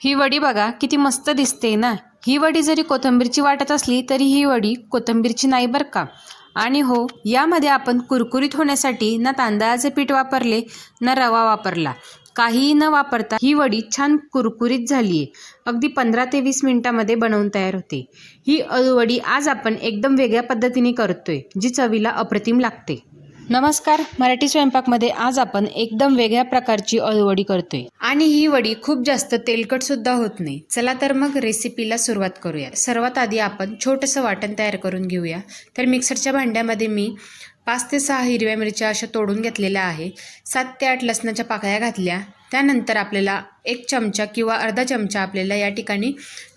ही वडी बघा किती मस्त दिसते ना. ही वडी जरी कोथिंबीरची वाटत असली तरी ही वडी कोथिंबीरची नाही बरं का? आणि हो यामध्ये आपण कुरकुरीत होण्यासाठी ना तांदळाचे पीठ वापरले ना रवा वापरला. काहीही न वापरता ही वडी छान कुरकुरीत झाली आहे अगदी पंधरा ते वीस मिनिटामध्ये बनवून तयार होते. ही अळूवडी आज आपण एकदम वेगळ्या पद्धतीने करतोय जी चवीला अप्रतिम लागते. नमस्कार मराठी स्वयंपाकमध्ये आज आपण एकदम वेगळ्या प्रकारची अळूवडी करतोय. आणि ही वडी खूप जास्त तेलकट सुद्धा होत नाही. चला तर मग रेसिपीला सुरुवात करूया. सर्वात आधी आपण छोटंसं वाटण तयार करून घेऊया. तर मिक्सरच्या भांड्यामध्ये मी पाच ते सहा हिरव्या मिरच्या अशा तोडून घेतलेल्या आहे. सात ते आठ लसणाच्या पाकळ्या घातल्या. त्यानंतर आपल्याला एक चमचा किंवा अर्धा चमचा आपल्याला या ठिकाणी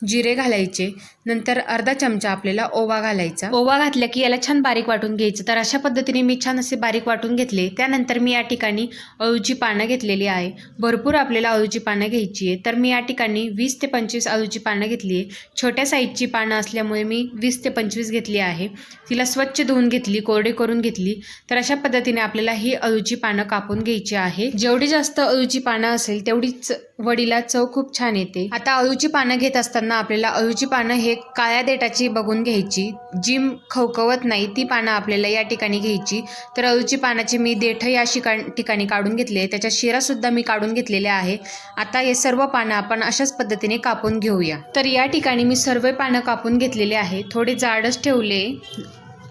जिरे घालायचे. नंतर अर्धा चमचा आपल्याला ओवा घालायचा. ओवा घातल्या की याला छान बारीक वाटून घ्यायचं. तर अशा पद्धतीने मी छान असे बारीक वाटून घेतले. त्यानंतर मी या ठिकाणी अळूची पानं घेतलेली आहे. भरपूर आपल्याला अळूची पानं घ्यायची आहे. तर मी या ठिकाणी वीस ते पंचवीस अळूची पानं घेतली आहे. छोट्या साईजची पानं असल्यामुळे मी वीस ते पंचवीस घेतली आहे. तिला स्वच्छ धुवून घेतली कोरडे करून घेतली. तर अशा पद्धतीने आपल्याला ही अळूची पानं कापून घ्यायची आहे. जेवढी जास्त अळूची पानं असेल तेवढीच वडीला चव खूप छान येते. आता अळूची पानं घेत असताना आपल्याला अळूची पानं हे काळ्या देठाची बघून घ्यायची. जी खवखवत नाही ती पानं आपल्याला या ठिकाणी घ्यायची. तर अळूची पानाची मी देठ या शिका ठिकाणी काढून घेतले. त्याच्या शिरासुद्धा मी काढून घेतलेल्या आहे. आता हे सर्व पानं आपण अशाच पद्धतीने कापून घेऊया. तर या ठिकाणी मी सर्व पानं कापून घेतलेले आहे. थोडे जाडच ठेवले.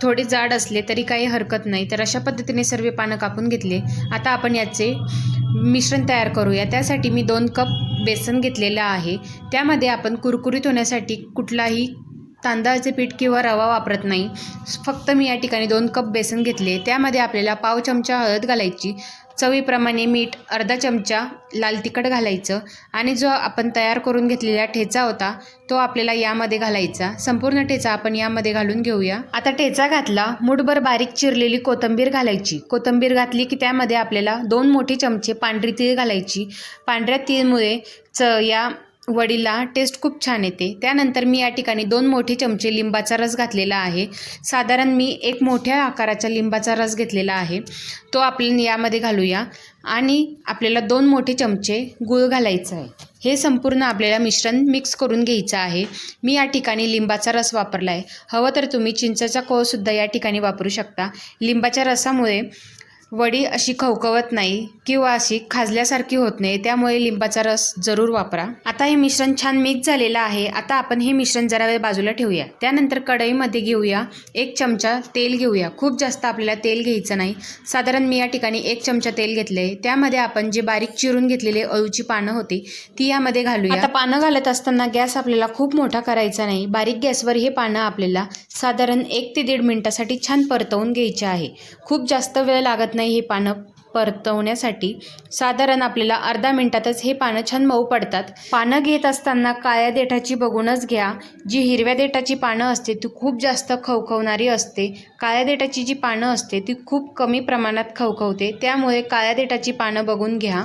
थोडे जाड असले तरी काही हरकत नाही. तर अशा पद्धतीने सर्व पानं कापून घेतले. आता आपण याचे मिश्रण तयार करूया. त्यासाठी मी दोन कप बेसन घेतलेलं आहे. त्यामध्ये आपण कुरकुरीत होण्यासाठी कुठलाही तांदळाचे पीठ किंवा रवा वापरत नाही. फक्त मी या ठिकाणी दोन कप बेसन घेतले. त्यामध्ये आपल्याला पाव चमचा हळद घालायची. चवीप्रमाणे मीठ अर्धा चमचा लाल तिखट घालायचं. आणि जो आपण तयार करून घेतलेला ठेचा होता तो आपल्याला यामध्ये घालायचा. संपूर्ण ठेचा आपण यामध्ये घालून घेऊया. आता ठेचा घातला मुठभर बारीक चिरलेली कोथिंबीर घालायची. कोथिंबीर घातली की त्यामध्ये आपल्याला दोन मोठे चमचे पांढरी तीळ घालायची. पांढऱ्या तीळमुळे च या वडीला टेस्ट खूप छान येते. त्यानंतर मी या ठिकाणी दोन मोठे चमचे लिंबाचा रस घातलेला आहे. साधारण मी एक मोठ्या आकाराचा लिंबाचा रस घेतलेला आहे. तो आपण यामध्ये घालूया. आणि आपल्याला दोन मोठे चमचे गूळ घालायचं आहे. हे संपूर्ण आपल्याला मिश्रण मिक्स करून घ्यायचं आहे. मी या ठिकाणी लिंबाचा रस वापरला आहे हवं तर तुम्ही चिंचाचा कोळसुद्धा या ठिकाणी वापरू शकता. लिंबाच्या रसामुळे वडी अशी खवखवत नाही किंवा अशी खाजल्यासारखी होत नाही त्यामुळे लिंबाचा रस जरूर वापरा. आता हे मिश्रण छान मिक्स झालेलं आहे. आता आपण हे मिश्रण जरा वेळ बाजूला ठेवूया. त्यानंतर कढईमध्ये घेऊया. एक चमचा तेल घेऊया. खूप जास्त आपल्याला तेल घ्यायचं नाही. साधारण मी या ठिकाणी एक चमचा तेल घेतले त्यामध्ये आपण जे बारीक चिरून घेतलेले अळूची पानं होती ती यामध्ये घालूया. आता पानं घालत असताना गॅस आपल्याला खूप मोठा करायचा नाही. बारीक गॅसवर हे पानं आपल्याला साधारण एक ते दीड मिनिटासाठी छान परतवून घ्यायचे आहे. खूप जास्त वेळ लागत नाही हे पानं परतवण्यासाठी. साधारण आपल्याला अर्धा मिनिटातच हे पानं छान मऊ पडतात. पानं घेत असताना काळ्या देठाची बघूनच घ्या. जी हिरव्या देठाची पानं असते ती खूप जास्त खवखवणारी असते. काळ्या देठाची जी पानं असते ती खूप कमी प्रमाणात खवखवते. त्यामुळे काळ्या देठाची पानं बघून घ्या.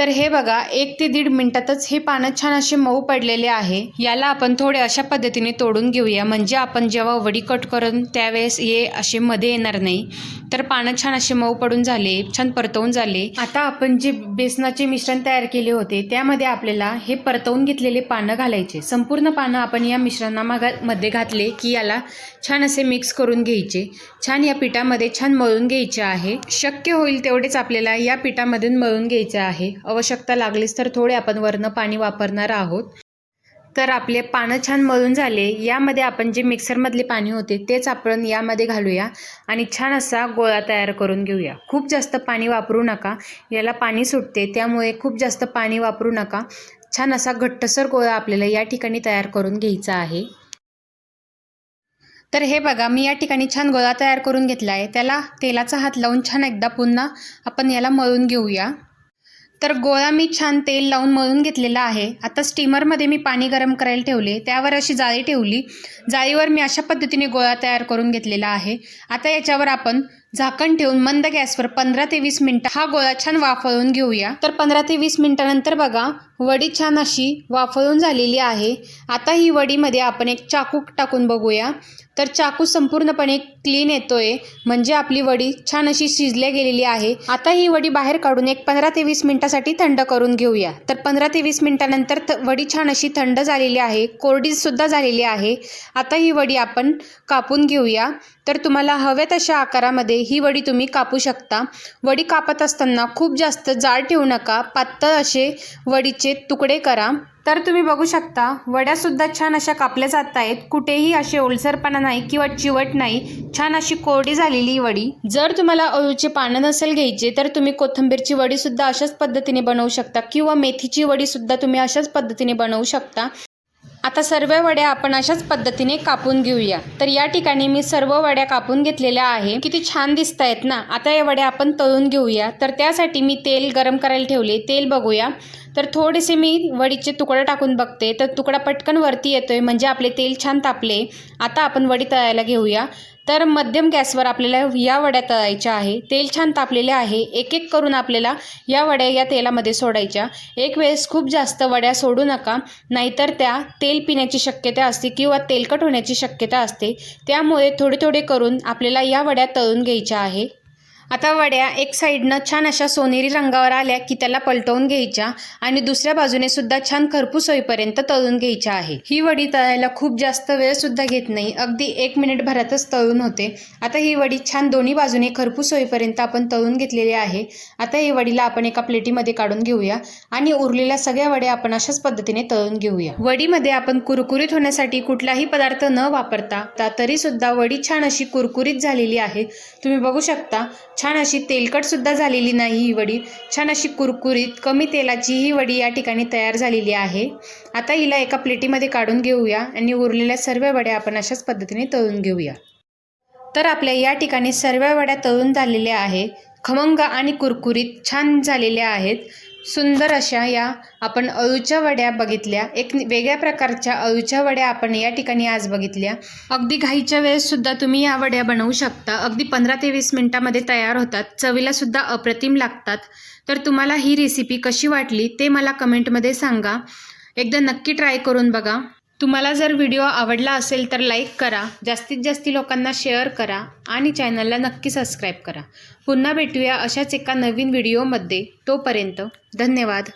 तर हे बघा एक ते दीड मिनिटातच हे पानं छान असे मऊ पडलेले आहे. याला आपण थोडे अशा पद्धतीने तोडून घेऊया. म्हणजे आपण जेव्हा वडी कट करून त्यावेळेस ये असे मध्ये येणार नाही. तर पानं छान असे मऊ पडून झाले छान परतवून झाले. आता आपण जे बेसनाचे मिश्रण तयार केले होते त्यामध्ये आपल्याला हे परतवून घेतलेले पानं घालायचे. संपूर्ण पानं आपण या मिश्रणामध्ये घातले की याला छान असे मिक्स करून घ्यायचे. छान या पिठामध्ये छान मळून घ्यायचे आहे. शक्य होईल तेवढेच आपल्याला या पिठामधून मळून घ्यायचे आहे. आवश्यकता लागलीच तर थोडे आपण वरनं पाणी वापरणार आहोत. तर आपले पानं छान मळून झाले. यामध्ये आपण जे मिक्सरमधले पाणी होते तेच आपण यामध्ये घालूया आणि छान असा गोळा तयार करून घेऊया. खूप जास्त पाणी वापरू नका. याला पाणी सुटते त्यामुळे खूप जास्त पाणी वापरू नका. छान असा घट्टसर गोळा आपल्याला या ठिकाणी तयार करून घ्यायचा आहे. तर हे बघा मी या ठिकाणी छान गोळा तयार करून घेतला आहे. त्याला तेलाचा हात लावून छान एकदा पुन्हा आपण याला मळून घेऊया. तर गोळा मी छान तेल लावून मळून घेतलेला आहे. आता स्टीमरमध्ये मी पाणी गरम करायला ठेवले. त्यावर अशी जाळी ठेवली. जाळीवर मी अशा पद्धतीने गोळा तयार करून घेतलेला आहे. आता याच्यावर आपण झाकण ठेवून मंद गॅसवर पंधरा ते वीस मिनटं हा गोळा छान वाफळून घेऊया. तर पंधरा ते वीस मिनटानंतर बघा वडी छान अशी वाफळून झालेली आहे. आता ही वडीमध्ये आपण एक चाकू टाकून बघूया. तर चाकू संपूर्णपणे क्लीन येतोय. म्हणजे आपली वडी छान अशी शिजल्या गेलेली आहे. आता ही वडी बाहेर काढून एक पंधरा ते वीस मिनिटासाठी थंड करून घेऊया. तर पंधरा ते वीस मिनिटानंतर थ वडी छान अशी थंड झालेली आहे. कोरडी सुद्धा झालेली आहे. आता ही वडी आपण कापून घेऊया. तर तुम्हाला हव्या तशा आकारामध्ये ही वडी तुम्ही कापू शकता. वडी कापत असताना खूप जास्त जाड ठेवू नका. पातळ असे वडीचे तुकडे करा. तर तुम्ही बघू शकता वड्यासुद्धा छान अशा कापल्या जात आहेत. कुठेही असे ओलसरपणा नाही किंवा चिवट नाही. छान अशी कोरडी झालेली वडी. जर तुम्हाला अळूचे पानं नसेल घ्यायचे तर तुम्ही कोथिंबीरची वडीसुद्धा अशाच पद्धतीने बनवू शकता किंवा मेथीची वडीसुद्धा तुम्ही अशाच पद्धतीने बनवू शकता. आता सर्व वड्या आपण अशाच पद्धतीने कापून घेऊया. तर या ठिकाणी मी सर्व वड्या कापून घेतलेल्या आहे. किती छान दिसत आहेत ना? आता या वड्या आपण तळून घेऊया. तर त्यासाठी मी तेल गरम करायला ठेवले. तेल बघूया. तर थोडेसे मी वडीचे तुकडे टाकून बघते. तर तुकडा पटकन वरती येतोय. म्हणजे आपले तेल छान तापले. आता आपण वडी तळायला घेऊया. तर मध्यम गॅसवर आपल्याला या वड्या तळायच्या आहे. तेल छान तापलेले आहे. एक एक करून आपल्याला या वड्या या तेलामध्ये सोडायच्या. एक वेळेस खूप जास्त वड्या सोडू नका. नाहीतर त्या तेल पिण्याची शक्यता असते किंवा तेलकट होण्याची शक्यता असते. त्यामुळे थोडे थोडे करून आपल्याला या वड्या तळून घ्यायच्या आहे. आता वड्या एक साईडनं छान अशा सोनेरी रंगावर आल्या की त्याला पलटवून घ्यायच्या आणि दुसऱ्या बाजूने सुद्धा छान खरपूस होईपर्यंत तळून घ्यायच्या आहे. ही वडी तळायला खूप जास्त वेळ सुद्धा घेत नाही. अगदी एक मिनिट भरातच तळून होते. आता ही वडी छान दोन्ही बाजूने खरपूस होईपर्यंत आपण तळून घेतलेली आहे. आता ही वडीला आपण एका प्लेटीमध्ये काढून घेऊया आणि उरलेल्या सगळ्या वड्या आपण अशाच पद्धतीने तळून घेऊया. वडीमध्ये आपण कुरकुरीत होण्यासाठी कुठलाही पदार्थ न वापरता तरी सुद्धा वडी छान अशी कुरकुरीत झालेली आहे. तुम्ही बघू शकता छान अशी तेलकटसुद्धा झालेली नाही ही वडी. छान अशी कुरकुरीत कमी तेलाची ही वडी या ठिकाणी तयार झालेली आहे. आता हिला एका प्लेटीमध्ये काढून घेऊया आणि उरलेल्या सर्व वड्या आपण अशाच पद्धतीने तळून घेऊया. तर आपल्या या ठिकाणी सर्व वड्या तळून झालेल्या आहे खमंग आणि कुरकुरीत छान झालेल्या आहेत. सुंदर अशा या आपण अळूच्या वड्या बघितल्या. एक वेगळ्या प्रकारच्या अळूच्या वड्या आपण या ठिकाणी आज बघितल्या. अगदी घाईच्या वेळेससुद्धा तुम्ही या वड्या बनवू शकता. अगदी पंधरा ते वीस मिनिटामध्ये तयार होतात. चवीलासुद्धा अप्रतिम लागतात. तर तुम्हाला ही रेसिपी कशी वाटली ते मला कमेंटमध्ये सांगा. एकदा नक्की ट्राय करून बघा. तुम्हाला जर व्हिडिओ आवडला असेल तर लाईक करा जास्तीत जास्त लोकांना शेअर करा आणि चॅनलला नक्की सबस्क्राईब करा. पुन्हा भेटूया अशाच एका नवीन व्हिडिओमध्ये. तोपर्यंत धन्यवाद.